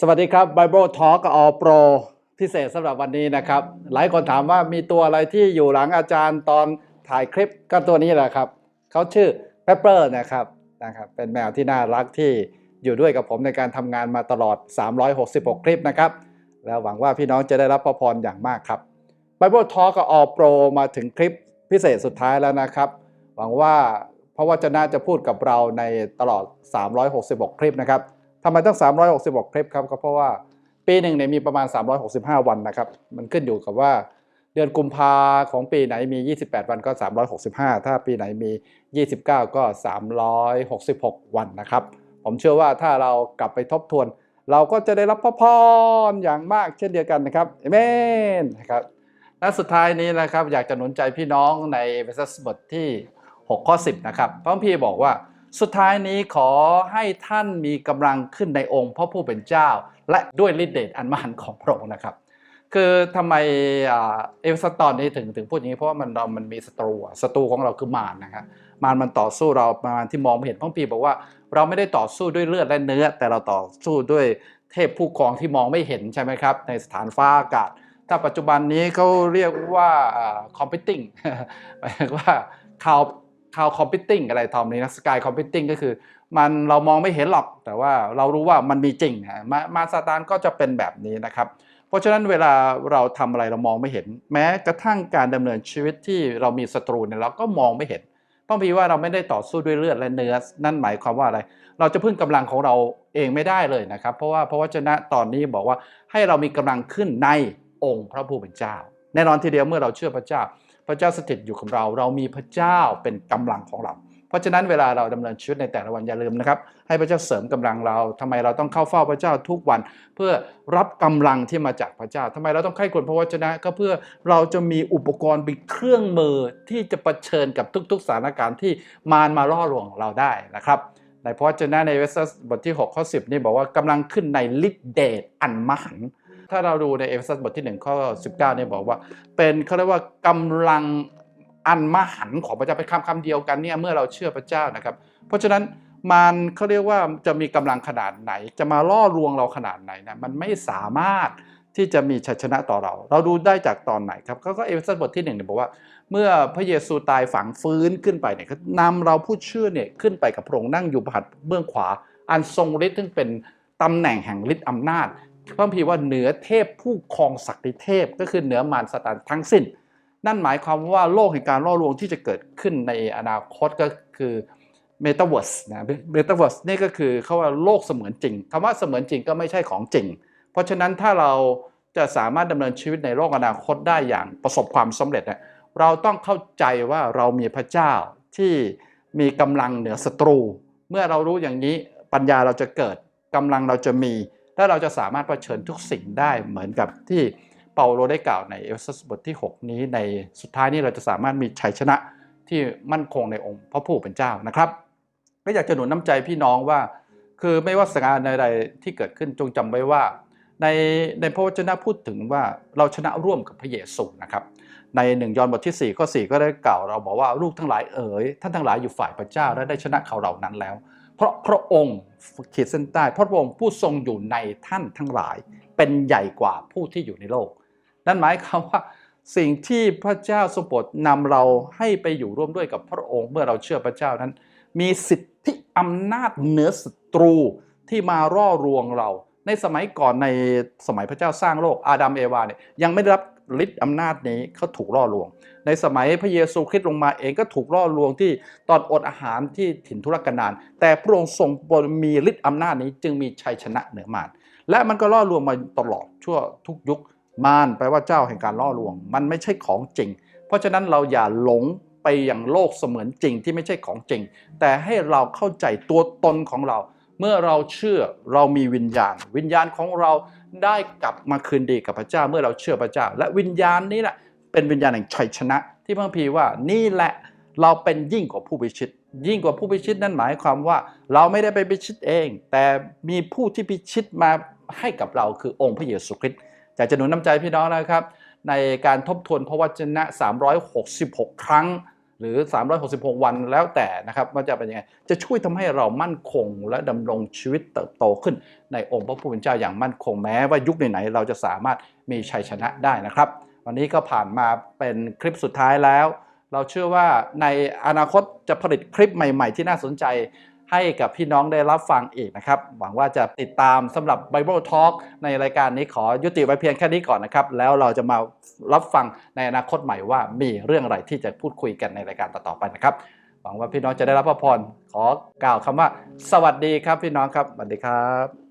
สวัสดีครับ Bible Talk All Pro พิเศษสำหรับวันนี้นะครับ หลายคนถามว่ามีตัวอะไรที่อยู่หลังอาจารย์ตอนถ่ายคลิปก็ตัวนี้แหละครับ เขาชื่อ Pepper นะครับนะครับ เป็นแมวที่น่ารักที่อยู่ด้วยกับผมในการทำงานมาตลอด 366 คลิปนะครับ แล้วหวังว่าพี่น้องจะได้รับพระพรอย่างมากครับ Bible Talk กับ All Pro มาถึงคลิปพิเศษสุดท้ายแล้วนะครับ หวังว่าพระวจนะจะพูดกับเราในตลอด 366 คลิปนะครับ ทำไมต้อง366 คลิปครับก็เพราะว่าปีหนึ่งเนี่ยมีประมาณ 365 วันนะครับ มันขึ้นอยู่กับว่าเดือนกุมภาของปีไหนมี 28 วันก็ 365 ถ้าปีไหนมี 29 ก็ 366 วันนะครับ ผมเชื่อว่าถ้าเรากลับไปทบทวน เราก็จะได้รับพระพรอย่างมากเช่นเดียวกันนะครับเอเมนนะครับและสุดท้ายนี้นะครับ อยากจะหนุนใจพี่น้องในเวสบทที่ 6 ข้อ 10 นะครับพระพีร์บอกว่า สุดท้ายนี้ขอให้ท่านมีกำลังขึ้นในองค์พระผู้เป็นเจ้า และด้วยฤทธิ์เดชอันมหันต์ของพระองค์นะครับ คือทำไมอ่าเอฟสตอนนี้ถึงถึงพูดอย่างนี้เพราะว่ามันเรามันมีศัตรูศัตรูของเราคือมารนะครับมารมันต่อสู้เรามารที่มองไม่เห็นพระคัมพีบอกว่า เราไม่ได้ต่อสู้ด้วยเลือดและเนื้อ แต่เราต่อสู้ด้วยเทพผู้ครองที่มองไม่เห็นใช่ไหมครับ ในสถานฟ้าอากาศ ถ้าปัจจุบันนี้เขาเรียกว่าคอ่า competing หมายว่าข่าว ข่าว competing อะไรทอมนี้นะ sky competing ก็คือ มันเรามองไม่เห็นหรอก แต่ว่าเรารู้ว่ามันมีจริงนะมามาซาตานก็จะเป็นแบบนี้นะครับ เพราะฉะนั้นเวลาเราทำอะไรเรามองไม่เห็น แม้กระทั่งการดำเนินชีวิตที่เรามีศัตรูเนี่ยเราก็มองไม่เห็นพระคัมพีว่าเราไม่ได้ต่อสู้ด้วยเลือดและเนื้อนั่นหมายความว่าอะไร เราจะพึ่งกำลังของเราเองไม่ได้เลยนะครับ เพราะว่าพระวจนะตอนนี้บอกว่าให้เรามีกำลังขึ้นในองค์พระผู้เป็นเจ้า แน่นอนทีเดียวเมื่อเราเชื่อพระเจ้า พระเจ้าสถิตอยู่กับเรา เรามีพระเจ้าเป็นกำลังของเรา เพราะฉะนั้นเวลาเราดำเนินชีวิตในแต่ละวันอย่าลืมนะครับ ให้พระเจ้าเสริมกำลังเราทำไมเราต้องเข้าเฝ้าพระเจ้าทุกวัน เพื่อรับกำลังที่มาจากพระเจ้าทำไมเราต้องใคร่ควรพระวจนะ ก็เพื่อเราจะมีอุปกรณ์เป็นเครื่องมือที่จะเผชิญกับทุกๆสถานการณ์ที่มารมาล่อลวงเราได้นะครับในพระวจนะในเวสบทที่ 6 ข้อ 10 นี่บอกว่ากำลังขึ้นในฤทธิเดชอันมหันต์ ถ้าเราดูในเอเฟซัสบทที่ 1 ข้อ 19เนี่ยบอกว่า เป็นเขาเรียกว่ากำลังอันมหันต์ของพระเจ้าเป็นคำคำเดียวกันเนี่ยเมื่อเราเชื่อพระเจ้านะครับ เพราะฉะนั้นมันเขาเรียกว่าจะมีกำลังขนาดไหน จะมาล่อลวงเราขนาดไหนนะมันไม่สามารถที่จะมีชัยชนะต่อเรา เราดูได้จากตอนไหนครับเขาก็เอเฟซัสบทที่หนึ่งเนี่ยบอกว่า เมื่อพระเยซูตายฝังฟื้นขึ้นไปเนี่ยนำเราผู้เชื่อเนี่ยขึ้นไปกับพระองค์นั่งอยู่ผัดเบื้องขวา อันทรงฤทธิ์ซึ่งเป็นตำแหน่งแห่งฤทธิ์อำนาจ พระคัมภีร์ว่าเหนือเทพผู้ครองศักดิเทพก็คือเหนือมารซาตานทั้งสิ้น นั่นหมายความว่าโลกแห่งการล่อลวงที่จะเกิดขึ้นในอนาคตก็คือเมตาเวิร์สนะเมตาเวิร์สนี่ก็คือเขาว่าโลกเสมือนจริงคำว่าเสมือนจริงก็ไม่ใช่ของจริง เพราะฉะนั้นถ้าเราจะสามารถดำเนินชีวิตในโลกอนาคตได้อย่างประสบความสำเร็จเนี่ยเราต้องเข้าใจว่าเรามีพระเจ้าที่มีกำลังเหนือศัตรู เมื่อเรารู้อย่างนี้ปัญญาเราจะเกิดกำลังเราจะมี และเราจะสามารถเผชิญทุกสิ่งได้เหมือนกับที่เปาโลได้กล่าวในเอเฟซัสบทที่ 6 นี้ในสุดท้ายนี้เราจะสามารถมีชัยชนะที่มั่นคงในองค์พระผู้เป็นเจ้านะครับก็อยากจะหนุนน้ำใจพี่น้องว่า คือไม่ว่าสถานการณ์ใดที่เกิดขึ้นจงจำไว้ว่า ในในพระวจนะพูดถึงว่าเราชนะร่วมกับพระเยซูนะครับในหนึ่งยอห์นบทที่4ข้อ4ก็ได้กล่าวเราบอกว่าลูกทั้งหลายเอ๋ยท่านทั้งหลายอยู่ฝ่ายพระเจ้าและได้ชนะเขาเหล่านั้นแล้ว เพราะพระองค์ขีดเส้นใต้เพราะพระองค์ผู้ทรงอยู่ในท่านทั้งหลาย เป็นใหญ่กว่าผู้ที่อยู่ในโลก นั่นหมายความว่าสิ่งที่พระเจ้าทรงโปรดนำเราให้ไปอยู่ร่วมด้วยกับพระองค์ เมื่อเราเชื่อพระเจ้านั้น มีสิทธิอำนาจเหนือศัตรูที่มาร่อรวงเรา ในสมัยก่อนในสมัยพระเจ้าสร้างโลกอาดัมเอวาเนี่ยยังไม่ได้รับ ฤทธิ์อำนาจนี้เขาถูกล่อลวง ในสมัยพระเยซูคริสต์ลงมาเองก็ถูกล่อลวงที่ตอนอดอาหารที่ถิ่นทุรกันดารแต่พระองค์ทรงมีฤทธิ์อำนาจนี้จึงมีชัยชนะเหนือมารและมันก็ล่อลวงมาตลอดชั่วทุกยุคมารแปลว่าเจ้าแห่งการล่อลวง มันไม่ใช่ของจริง เพราะฉะนั้นเราอย่าหลงไปอย่างโลกเสมือนจริงที่ไม่ใช่ของจริง แต่ให้เราเข้าใจตัวตนของเรา เมื่อเราเชื่อเรามีวิญญาณ วิญญาณของเราได้กลับมาคืนดีกับพระเจ้า เมื่อเราเชื่อพระเจ้า และวิญญาณนี้แหละเป็นวิญญาณแห่งชัยชนะ ที่พระคัมภีว่านี่แหละเราเป็นยิ่งกว่าผู้พิชิต ยิ่งกว่าผู้พิชิตนั่นหมายความว่า เราไม่ได้ไปพิชิตเอง แต่มีผู้ที่พิชิตมาให้กับเราคือองค์พระเยซูคริสต์อยากจะหนุนน้ำใจพี่น้องนะครับ ในการทบทวนพระวจนะ 366 ครั้ง หรือ 366 วันแล้วแต่นะครับว่าจะเป็นยังไง จะช่วยทำให้เรามั่นคง และดำรงชีวิตเติบโตขึ้น ในองค์พระผู้เป็นเจ้าอย่างมั่นคงแม้ว่ายุคไหนๆเราจะสามารถมีชัยชนะได้นะครับ วันนี้ก็ผ่านมาเป็นคลิปสุดท้ายแล้ว เราเชื่อว่าในอนาคตจะผลิตคลิปใหม่ ๆ ที่น่าสนใจ ให้กับพี่น้องได้รับฟังอีกนะครับ หวังว่าจะติดตามสำหรับ Bible Talk ในรายการนี้ขอยุติไว้เพียงแค่นี้ก่อนนะครับ แล้วเราจะมารับฟังในอนาคตใหม่ว่ามีเรื่องอะไรที่จะพูดคุยกันในรายการต่อๆไปนะครับ หวังว่าพี่น้องจะได้รับพระพรขอกล่าวคำว่า สวัสดีครับพี่น้องครับสวัสดีครับ